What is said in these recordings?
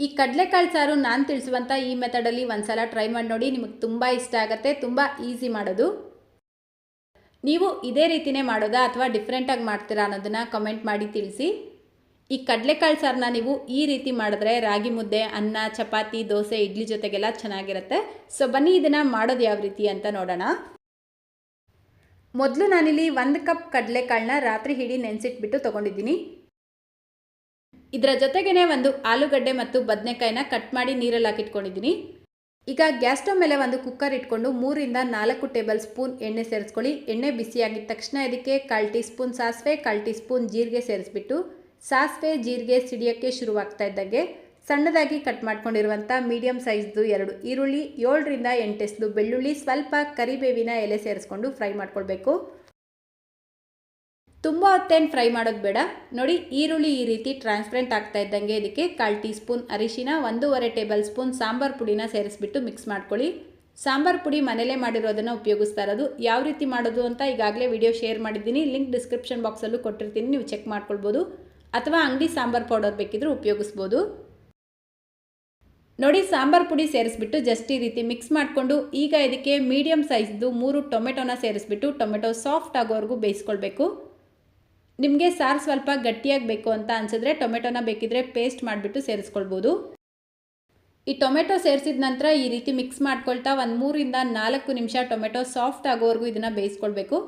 ಈ ಕಡಲೆಕಾಳು ಸಾರು ನಾನು ತಿಳಿಸುವಂಥ ಈ ಮೆಥಡಲ್ಲಿ ಒಂದ್ಸಲ ಟ್ರೈ ಮಾಡಿ ನೋಡಿ, ನಿಮಗೆ ತುಂಬ ಇಷ್ಟ ಆಗುತ್ತೆ, ತುಂಬ ಈಸಿ ಮಾಡೋದು. ನೀವು ಇದೇ ರೀತಿನೇ ಮಾಡೋದಾ ಅಥವಾ ಡಿಫ್ರೆಂಟಾಗಿ ಮಾಡ್ತೀರಾ ಅನ್ನೋದನ್ನು ಕಮೆಂಟ್ ಮಾಡಿ ತಿಳಿಸಿ. ಈ ಕಡಲೆಕಾಳು ಸಾರನ್ನ ನೀವು ಈ ರೀತಿ ಮಾಡಿದ್ರೆ ರಾಗಿ ಮುದ್ದೆ, ಅನ್ನ, ಚಪಾತಿ, ದೋಸೆ, ಇಡ್ಲಿ ಜೊತೆಗೆಲ್ಲ ಚೆನ್ನಾಗಿರುತ್ತೆ. ಸೊ ಬನ್ನಿ ಇದನ್ನು ಮಾಡೋದು ಯಾವ ರೀತಿ ಅಂತ ನೋಡೋಣ. ಮೊದಲು ನಾನಿಲ್ಲಿ ಒಂದು ಕಪ್ ಕಡಲೆಕಾಳನ್ನ ರಾತ್ರಿ ಹಿಡಿ ನೆನೆಸಿಟ್ಬಿಟ್ಟು ತೊಗೊಂಡಿದ್ದೀನಿ. ಇದರ ಜೊತೆಗೇ ಒಂದು ಆಲೂಗಡ್ಡೆ ಮತ್ತು ಬದನೆಕಾಯಿನ ಕಟ್ ಮಾಡಿ ನೀರಲ್ಲಿ ಹಾಕಿಟ್ಕೊಂಡಿದ್ದೀನಿ ಈಗ ಗ್ಯಾಸ್ ಸ್ಟವ್ ಮೇಲೆ ಒಂದು ಕುಕ್ಕರ್ ಇಟ್ಕೊಂಡು ಮೂರಿಂದ ನಾಲ್ಕು ಟೇಬಲ್ ಸ್ಪೂನ್ ಎಣ್ಣೆ ಸೇರಿಸ್ಕೊಳ್ಳಿ. ಎಣ್ಣೆ ಬಿಸಿಯಾಗಿದ ತಕ್ಷಣ ಇದಕ್ಕೆ ಕಾಲು ಟೀ ಸ್ಪೂನ್ ಸಾಸಿವೆ, ಕಾಲು ಟೀ ಸ್ಪೂನ್ ಜೀರಿಗೆ ಸೇರಿಸ್ಬಿಟ್ಟು ಸಾಸಿವೆ, ಜೀರಿಗೆ ಸಿಡಿಯೋಕ್ಕೆ ಶುರುವಾಗ್ತಾ ಇದ್ದಾಗೆ ಸಣ್ಣದಾಗಿ ಕಟ್ ಮಾಡ್ಕೊಂಡಿರುವಂಥ ಮೀಡಿಯಮ್ ಸೈಜ್ದು ಎರಡು ಈರುಳ್ಳಿ, ಏಳರಿಂದ ಎಂಟೆಸ್ದು ಬೆಳ್ಳುಳ್ಳಿ, ಸ್ವಲ್ಪ ಕರಿಬೇವಿನ ಎಲೆ ಸೇರಿಸ್ಕೊಂಡು ಫ್ರೈ ಮಾಡ್ಕೊಳ್ಬೇಕು. ತುಂಬ ಹೊತ್ತೇನು ಫ್ರೈ ಮಾಡೋದು ಬೇಡ. ನೋಡಿ, ಈರುಳ್ಳಿ ಈ ರೀತಿ ಟ್ರಾನ್ಸ್ಪರೆಂಟ್ ಆಗ್ತಾ ಇದ್ದಂಗೆ ಇದಕ್ಕೆ ಕಾಲು ಟೀ ಸ್ಪೂನ್ ಅರಿಶಿನ, ಒಂದೂವರೆ ಟೇಬಲ್ ಸ್ಪೂನ್ ಸಾಂಬಾರು ಪುಡಿನ ಸೇರಿಸ್ಬಿಟ್ಟು ಮಿಕ್ಸ್ ಮಾಡ್ಕೊಳ್ಳಿ. ಸಾಂಬಾರು ಪುಡಿ ಮನೇಲೇ ಮಾಡಿರೋದನ್ನು ಉಪಯೋಗಿಸ್ತಾ ಇರೋದು. ಯಾವ ರೀತಿ ಮಾಡೋದು ಅಂತ ಈಗಾಗಲೇ ವಿಡಿಯೋ ಶೇರ್ ಮಾಡಿದ್ದೀನಿ. ಲಿಂಕ್ ಡಿಸ್ಕ್ರಿಪ್ಷನ್ ಬಾಕ್ಸಲ್ಲೂ ಕೊಟ್ಟಿರ್ತೀನಿ. ನೀವು ಚೆಕ್ ಮಾಡ್ಕೊಳ್ಬೋದು. ಅಥವಾ ಅಂಗಡಿ ಸಾಂಬಾರು ಪೌಡರ್ ಬೇಕಿದ್ರೂ ಉಪಯೋಗಿಸ್ಬೋದು. ನೋಡಿ, ಸಾಂಬಾರು ಪುಡಿ ಸೇರಿಸ್ಬಿಟ್ಟು ಜಸ್ಟ್ ಈ ರೀತಿ ಮಿಕ್ಸ್ ಮಾಡಿಕೊಂಡು ಈಗ ಇದಕ್ಕೆ ಮೀಡಿಯಮ್ ಸೈಜ್ದು ಮೂರು ಟೊಮೆಟೊನ ಸೇರಿಸ್ಬಿಟ್ಟು ಟೊಮೆಟೊ ಸಾಫ್ಟ್ ಆಗೋವರೆಗೂ ಬೇಯಿಸ್ಕೊಳ್ಬೇಕು. ನಿಮಗೆ ಸಾರು ಸ್ವಲ್ಪ ಗಟ್ಟಿಯಾಗಿ ಬೇಕು ಅಂತ ಅನಿಸಿದ್ರೆ ಟೊಮೆಟೊನ ಬೇಕಿದ್ರೆ ಪೇಸ್ಟ್ ಮಾಡಿಬಿಟ್ಟು ಸೇರಿಸ್ಕೊಳ್ಬೋದು. ಈ ಟೊಮೆಟೊ ಸೇರಿಸಿದ ನಂತರ ಈ ರೀತಿ ಮಿಕ್ಸ್ ಮಾಡ್ಕೊಳ್ತಾ ಒಂದು ಮೂರಿಂದ ನಾಲ್ಕು ನಿಮಿಷ ಟೊಮೆಟೊ ಸಾಫ್ಟ್ ಆಗೋವರೆಗೂ ಇದನ್ನು ಬೇಯಿಸ್ಕೊಳ್ಬೇಕು.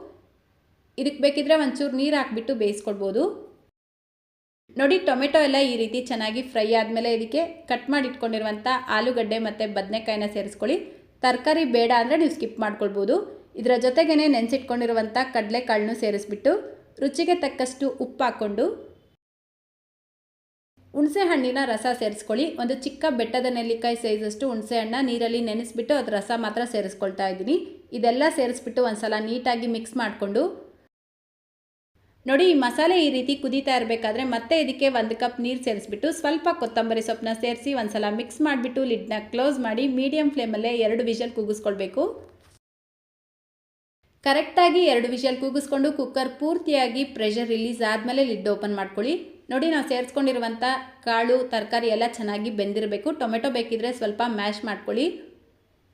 ಇದಕ್ಕೆ ಬೇಕಿದ್ರೆ ಒಂಚೂರು ನೀರು ಹಾಕ್ಬಿಟ್ಟು ಬೇಯಿಸ್ಕೊಳ್ಬೋದು. ನೋಡಿ ಟೊಮೆಟೊ ಎಲ್ಲ ಈ ರೀತಿ ಚೆನ್ನಾಗಿ ಫ್ರೈ ಆದಮೇಲೆ ಇದಕ್ಕೆ ಕಟ್ ಮಾಡಿ ಇಟ್ಕೊಂಡಿರುವಂಥ ಆಲೂಗಡ್ಡೆ ಮತ್ತು ಬದನೆಕಾಯಿನ ಸೇರಿಸ್ಕೊಳ್ಳಿ. ತರಕಾರಿ ಬೇಡ ಅಂದರೆ ನೀವು ಸ್ಕಿಪ್ ಮಾಡ್ಕೊಳ್ಬೋದು. ಇದರ ಜೊತೆಗೇ ನೆನೆಸಿಟ್ಕೊಂಡಿರುವಂಥ ಕಡಲೆಕಾಳನ್ನು ಸೇರಿಸ್ಬಿಟ್ಟು ರುಚಿಗೆ ತಕ್ಕಷ್ಟು ಉಪ್ಪು ಹಾಕ್ಕೊಂಡು ಹುಣಸೆ ಹಣ್ಣಿನ ರಸ ಸೇರಿಸ್ಕೊಳ್ಳಿ. ಒಂದು ಚಿಕ್ಕ ಬೆಟ್ಟದ ನೆಲ್ಲಿಕಾಯಿ ಸೈಜಷ್ಟು ಹುಣಸೆ ಹಣ್ಣ ನೀರಲ್ಲಿ ನೆನೆಸ್ಬಿಟ್ಟು ಅದು ರಸ ಮಾತ್ರ ಸೇರಿಸ್ಕೊಳ್ತಾ ಇದ್ದೀನಿ. ಇದೆಲ್ಲ ಸೇರಿಸ್ಬಿಟ್ಟು ಒಂದ್ಸಲ ನೀಟಾಗಿ ಮಿಕ್ಸ್ ಮಾಡಿಕೊಂಡು ನೋಡಿ, ಈ ಮಸಾಲೆ ಈ ರೀತಿ ಕುದೀತಾ ಇರಬೇಕಾದ್ರೆ ಮತ್ತೆ ಇದಕ್ಕೆ ಒಂದು ಕಪ್ ನೀರು ಸೇರಿಸ್ಬಿಟ್ಟು ಸ್ವಲ್ಪ ಕೊತ್ತಂಬರಿ ಸೊಪ್ಪನ್ನ ಸೇರಿಸಿ ಒಂದ್ಸಲ ಮಿಕ್ಸ್ ಮಾಡಿಬಿಟ್ಟು ಲಿಡ್ನ ಕ್ಲೋಸ್ ಮಾಡಿ ಮೀಡಿಯಂ ಫ್ಲೇಮಲ್ಲೇ ಎರಡು ವಿಷಲ್ ಕೂಗಿಸ್ಕೊಳ್ಬೇಕು ಕರೆಕ್ಟಾಗಿ ಎರಡು ವಿಷಲ್ ಕೂಗಿಸ್ಕೊಂಡು ಕುಕ್ಕರ್ ಪೂರ್ತಿಯಾಗಿ ಪ್ರೆಷರ್ ರಿಲೀಸ್ ಆದಮೇಲೆ ಲಿಡ್ ಓಪನ್ ಮಾಡ್ಕೊಳ್ಳಿ. ನೋಡಿ ನಾವು ಸೇರಿಸ್ಕೊಂಡಿರುವಂಥ ಕಾಳು, ತರಕಾರಿ ಎಲ್ಲ ಚೆನ್ನಾಗಿ ಬೆಂದಿರಬೇಕು. ಟೊಮೆಟೊ ಬೇಕಿದ್ರೆ ಸ್ವಲ್ಪ ಮ್ಯಾಶ್ ಮಾಡ್ಕೊಳ್ಳಿ.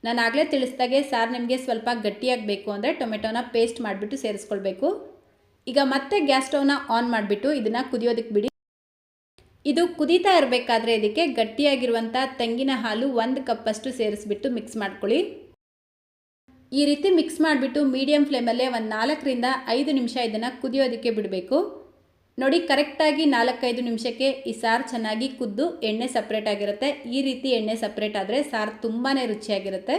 ನಾನು ಆಗಲೇ ತಿಳಿಸ್ದಾಗೆ ಸಾರು ನಿಮಗೆ ಸ್ವಲ್ಪ ಗಟ್ಟಿಯಾಗಿ ಬೇಕು ಅಂದರೆ ಟೊಮೆಟೊನ ಪೇಸ್ಟ್ ಮಾಡಿಬಿಟ್ಟು ಸೇರಿಸ್ಕೊಳ್ಬೇಕು. ಈಗ ಮತ್ತೆ ಗ್ಯಾಸ್ ಸ್ಟವ್ನ ಆನ್ ಮಾಡಿಬಿಟ್ಟು ಇದನ್ನು ಕುದಿಯೋದಕ್ಕೆ ಬಿಡಿ. ಇದು ಕುದೀತಾ ಇರಬೇಕಾದ್ರೆ ಇದಕ್ಕೆ ಗಟ್ಟಿಯಾಗಿರುವಂಥ ತೆಂಗಿನ ಹಾಲು ಒಂದು ಕಪ್ಪಷ್ಟು ಸೇರಿಸ್ಬಿಟ್ಟು ಮಿಕ್ಸ್ ಮಾಡ್ಕೊಳ್ಳಿ. ಈ ರೀತಿ ಮಿಕ್ಸ್ ಮಾಡಿಬಿಟ್ಟು ಮೀಡಿಯಂ ಫ್ಲೇಮಲ್ಲೇ ಒಂದು ನಾಲ್ಕರಿಂದ ಐದು ನಿಮಿಷ ಇದನ್ನು ಕುದಿಯೋದಕ್ಕೆ ಬಿಡಬೇಕು. ನೋಡಿ, ಕರೆಕ್ಟಾಗಿ ನಾಲ್ಕೈದು ನಿಮಿಷಕ್ಕೆ ಈ ಸಾರು ಚೆನ್ನಾಗಿ ಕುದ್ದು ಎಣ್ಣೆ ಸಪ್ರೇಟ್ ಆಗಿರುತ್ತೆ. ಈ ರೀತಿ ಎಣ್ಣೆ ಸಪ್ರೇಟ್ ಆದರೆ ಸಾರು ತುಂಬಾ ರುಚಿಯಾಗಿರುತ್ತೆ.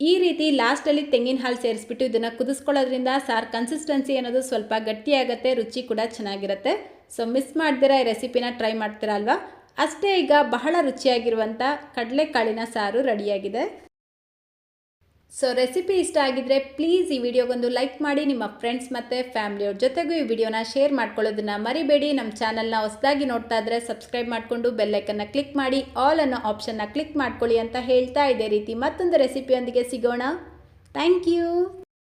ಈ ರೀತಿ ಲಾಸ್ಟಲ್ಲಿ ತೆಂಗಿನ ಹಾಲು ಸೇರಿಸ್ಬಿಟ್ಟು ಇದನ್ನು ಕುದಿಸ್ಕೊಳ್ಳೋದ್ರಿಂದ ಸಾರು ಕನ್ಸಿಸ್ಟೆನ್ಸಿ ಅನ್ನೋದು ಸ್ವಲ್ಪ ಗಟ್ಟಿಯಾಗುತ್ತೆ ರುಚಿ ಕೂಡ ಚೆನ್ನಾಗಿರುತ್ತೆ. ಸೊ ಮಿಸ್ ಮಾಡ್ದಿರಾ ಈ ರೆಸಿಪಿನ ಟ್ರೈ ಮಾಡ್ತೀರಾ ಅಲ್ವಾ? ಅಷ್ಟೇ ಈಗ ಬಹಳ ರುಚಿಯಾಗಿರುವಂಥ ಕಡಲೆಕಾಳಿನ ಸಾರು ರೆಡಿಯಾಗಿದೆ ಸೊ ರೆಸಿಪಿ ಇಷ್ಟ ಆಗಿದ್ರೆ ಪ್ಲೀಸ್ ಈ ವಿಡಿಯೋಗೊಂದು ಲೈಕ್ ಮಾಡಿ ನಿಮ್ಮ ಫ್ರೆಂಡ್ಸ್ ಮತ್ತು ಫ್ಯಾಮಿಲಿಯವ್ರ ಜೊತೆಗೂ ಈ ವಿಡಿಯೋನ ಶೇರ್ ಮಾಡ್ಕೊಳ್ಳೋದನ್ನ ಮರಿಬೇಡಿ. ನಮ್ಮ ಚಾನಲ್ನ ಹೊಸದಾಗಿ ನೋಡ್ತಾ ಇದ್ರೆ ಸಬ್ಸ್ಕ್ರೈಬ್ ಮಾಡಿಕೊಂಡು ಬೆಲ್ಲೈಕನ್ನ ಕ್ಲಿಕ್ ಮಾಡಿ. ಆಲ್ ಅನ್ನೋ ಆಪ್ಷನ್ನ ಕ್ಲಿಕ್ ಮಾಡ್ಕೊಳ್ಳಿ ಅಂತ ಹೇಳ್ತಾ ಇದೇ ರೀತಿ ಮತ್ತೊಂದು ರೆಸಿಪಿಯೊಂದಿಗೆ ಸಿಗೋಣ. Thank you